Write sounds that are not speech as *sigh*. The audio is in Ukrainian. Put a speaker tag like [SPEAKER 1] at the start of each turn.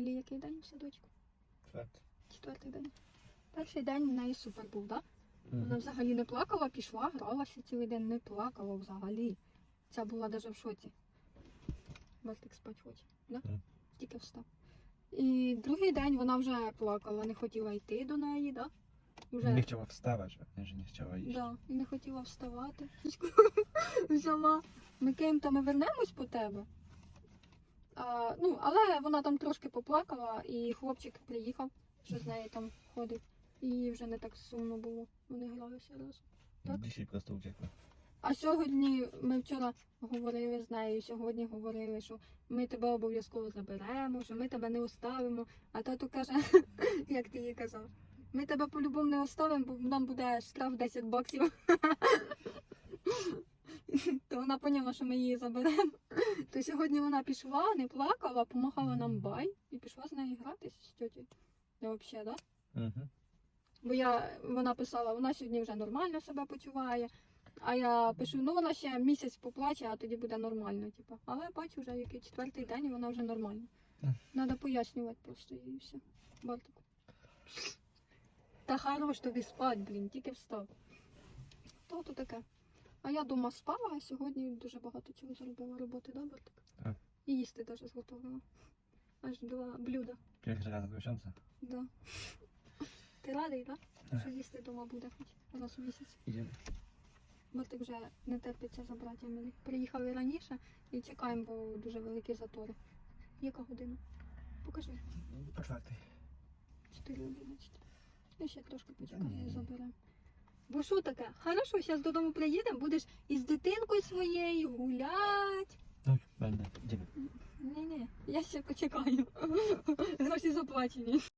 [SPEAKER 1] Емілі який день садочку?
[SPEAKER 2] Четвертий.
[SPEAKER 1] Четвертий день. Перший день в неї супер був, так? Да? Вона взагалі не плакала, пішла, гралася цілий день, не плакала взагалі. Ця була навіть в шоці. Бартик спать хоче, да?
[SPEAKER 2] Так.
[SPEAKER 1] Тільки встав. І другий день вона вже плакала, не хотіла йти до неї, да? Вже...
[SPEAKER 2] Chciała wstawać, a że nie chciała iść.
[SPEAKER 1] Да, не хотіла вставати. *laughs* Взяла. Ми ким то ми вернемось по тебе. А, ну, але вона там трошки поплакала, і хлопчик приїхав, що з нею там ходив. І вже не так сумно було. Вони гралися разом.
[SPEAKER 2] Dzisiaj po prostu.
[SPEAKER 1] А сьогодні ми вчора говорили з нею, сьогодні говорили, що ми тебе обов'язково заберемо, що ми тебе не оставимо. А тато каже, *laughs* як ти їй казав, ми тебе по-любому не оставимо, бо нам буде штраф 10 баксів. *laughs* То вона поняла, що ми її заберемо. То сьогодні вона пішла, не плакала, помахала нам бай і пішла з нею гратись з тьотю. Ну, взагалі, да?
[SPEAKER 2] Mhm.
[SPEAKER 1] Бо я, вона писала, вона сьогодні вже нормально себе почуває. А я пишу, ну вона ще місяць поплаче, а тоді буде нормально. Типу. Але бачу, вже який четвертий день і вона вже нормальна. Треба пояснювати просто їй все. Бартику. Та хорош тобі спать, блін, тільки встав. То то таке. А я дома спала, а сьогодні дуже багато чого зробила роботи, да, Бартик?
[SPEAKER 2] Так.
[SPEAKER 1] І їсти теж зготовила. Аж два блюда.
[SPEAKER 2] Pierwszy raz w.
[SPEAKER 1] Да. Ти радий, так?
[SPEAKER 2] Так.
[SPEAKER 1] Що їсти вдома буде хоч раз у місяць.
[SPEAKER 2] Idziemy.
[SPEAKER 1] Бартик вже не терпиться забрати Емілі. Приїхали раніше і чекаємо, бо дуже великі затори. Яка година? Покажи.
[SPEAKER 2] Po czwartej.
[SPEAKER 1] 4.11. І ще трошки
[SPEAKER 2] Ні.
[SPEAKER 1] почекаємо і заберемо. Бо що таке? Хорошо, зараз додому приїдемо, будеш із дитинкою своєю гулять.
[SPEAKER 2] Так, będę. Idziemy.
[SPEAKER 1] Ні-ні, я ще почекаю. Гроші заплачені.